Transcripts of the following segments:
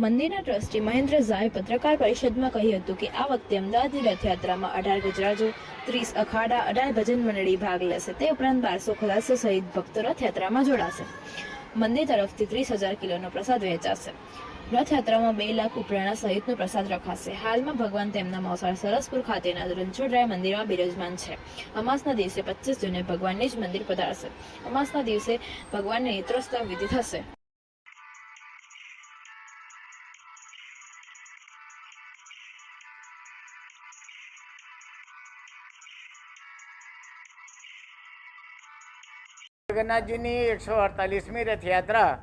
મંદિરના ટ્રસ્ટી મહેન્દ્ર ઝાએ પત્રકાર પરિષદમાં કહ્યું હતું કે આ વખતે અમદાવાદની રથયાત્રામાં અઢાર ગજરાજો, ત્રીસ અખાડા, અઢાર ભજન મંડળી ભાગ લેશે. તે ઉપરાંત બારસો ખલાસો સહિત ભક્તો રથયાત્રામાં જોડાશે. મંદિર તરફથી ત્રીસ હજાર કિલોનો પ્રસાદ વહેંચાશે રથયાત્રામાં બે લાખ ઉપરાણા સહિતનો પ્રસાદ રખાશે. હાલમાં ભગવાન તેમના મોસાળ સરસપુર ખાતેના રણછોડરાય મંદિરમાં બિરાજમાન છે. અમાસના દિવસે પચીસ જૂને ભગવાનને જ મંદિર પધારશે. અમાસના દિવસે ભગવાનને નેત્રોત્સવ વિધિ થશે. જગન્નાથજીની એકસો અડતાલીસમી રથયાત્રા,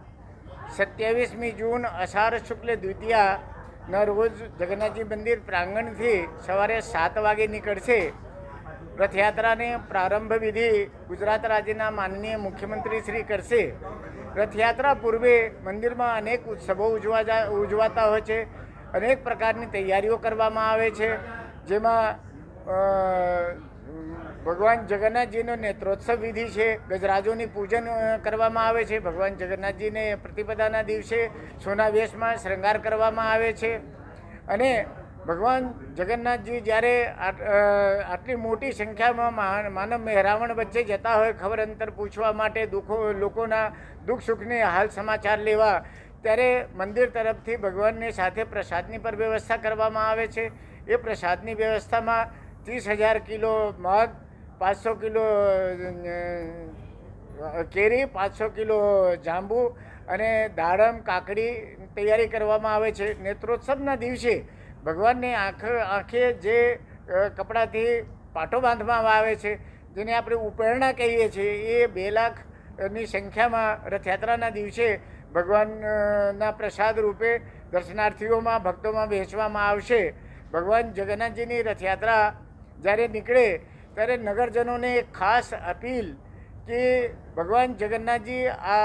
સત્યાવીસમી જૂન, અષાઢ શુક્લ દ્વિતીયાના રોજ જગન્નાથજી મંદિર પ્રાંગણથી સવારે સાત વાગે નીકળશે. રથયાત્રાને પ્રારંભ વિધિ ગુજરાત રાજ્યના માનનીય મુખ્યમંત્રી શ્રી કરશે. રથયાત્રા પૂર્વે મંદિરમાં અનેક ઉત્સવો ઉજવા ઉજવાતા હોય છે. અનેક પ્રકારની તૈયારીઓ કરવામાં આવે છે. જેમાં ભગવાન જગન્નાથજીનો નેત્રોત્સવ વિધિ છે, ગજરાજોની પૂજન કરવામાં આવે છે, ભગવાન જગન્નાથજીને પ્રતિપદાના દિવસે સોના વેશમાં શૃંગાર કરવામાં આવે છે. અને ભગવાન જગન્નાથજી જ્યારે આટ- આટલી મોટી સંખ્યામાં માનવ મહેરાવણ વચ્ચે જતા હોય, ખબર અંતર પૂછવા માટે દુઃખો, લોકોના દુઃખ સુખને હાલ સમાચાર લેવા, ત્યારે મંદિર તરફથી ભગવાનની સાથે પ્રસાદની પર વ્યવસ્થા કરવામાં આવે છે. એ પ્રસાદની વ્યવસ્થામાં ત્રીસ હજાર કિલો મગ પાંચસો કિલો કેરી, પાંચસો કિલો જાંબુ અને દાડમ, કાકડી તૈયારી કરવામાં આવે છે. નેત્રોત્સવના દિવસે ભગવાનની આંખ, આંખે જે કપડાથી પાટો બાંધવામાં આવે છે, જેને આપણે ઉપરણા કહીએ છીએ, એ બે લાખની સંખ્યામાં રથયાત્રાના દિવસે ભગવાનના પ્રસાદ રૂપે દર્શનાર્થીઓમાં, ભક્તોમાં વહેંચવામાં આવશે. ભગવાન જગન્નાથજીની રથયાત્રા જ્યારે નીકળે, ત્યારે નગરજનોને એક ખાસ અપીલ કે ભગવાન જગન્નાથજી આ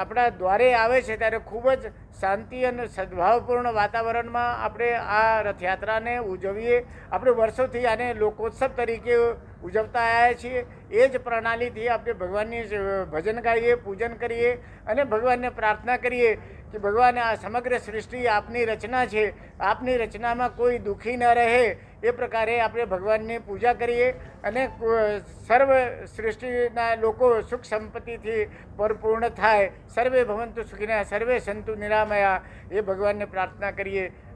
આપણા દ્વારે આવે છે ત્યારે ખૂબ જ શાંતિ અને સદભાવપૂર્ણ વાતાવરણમાં આપણે આ રથયાત્રાને ઉજવીએ. આપણે વર્ષોથી આને લોકોત્સવ તરીકે ઉજવતા આવ્યા છીએ. એ જ પ્રણાલીથી આપણે ભગવાનની ભજન ગાઈએ, પૂજન કરીએ અને ભગવાનને પ્રાર્થના કરીએ કે ભગવાન આ સમગ્ર સૃષ્ટિ આપની રચના છે. આપની રચનામાં કોઈ દુઃખી ન રહે. એ પ્રકારે આપણે ભગવાનની પૂજા કરીએ અને સર્વ સૃષ્ટિના લોકો સુખ સંપત્તિથી પરિપૂર્ણ થાય, સર્વે ભવંતુ સુખીના, સર્વે સંતુ નિરામયા, એ ભગવાનને પ્રાર્થના કરીએ.